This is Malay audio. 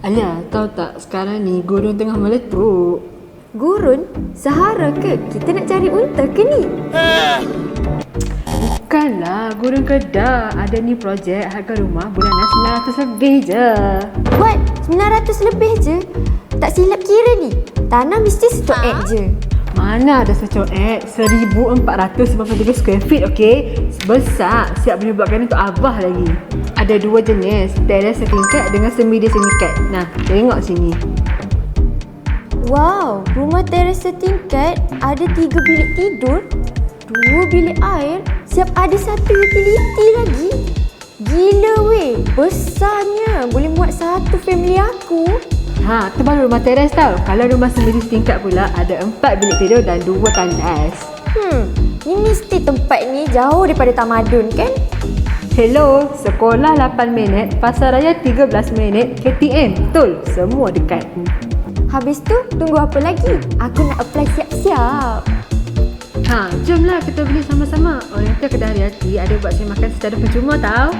Alia, tahu tak sekarang ni gurun tengah meletup. Gurun? Sahara ke? Kita nak cari unta ke ni? Bukanlah, gurun kedah. Ada ni projek harga rumah bulanan RM900 lebih je. What? 900 lebih je? Tak silap kira ni. Tanah mesti satu ek je. Mana ada secoek 1453 square feet, okey? Besar, siap boleh buatkan untuk Abah lagi. Ada dua jenis, teres setingkat dengan semi dia semikat. Nah, tengok sini. Wow, rumah teres setingkat ada tiga bilik tidur, dua bilik air, siap ada satu utility lagi. Gila weh, besarnya. Boleh muat satu family aku. Ha, tu baru rumah teres tau. Kalau rumah semi dia setingkat pula ada empat bilik tidur dan dua tandas. Hmm, ni mesti tempat ni jauh daripada tamadun kan? Hello, sekolah 8 minit, pasaraya 13 minit, KTM. Betul, semua dekat. Habis tu, tunggu apa lagi? Aku nak apply siap-siap. Ha, jomlah kita beli sama-sama. Orang tu kedai hati ada buat saya makan secara percuma tau.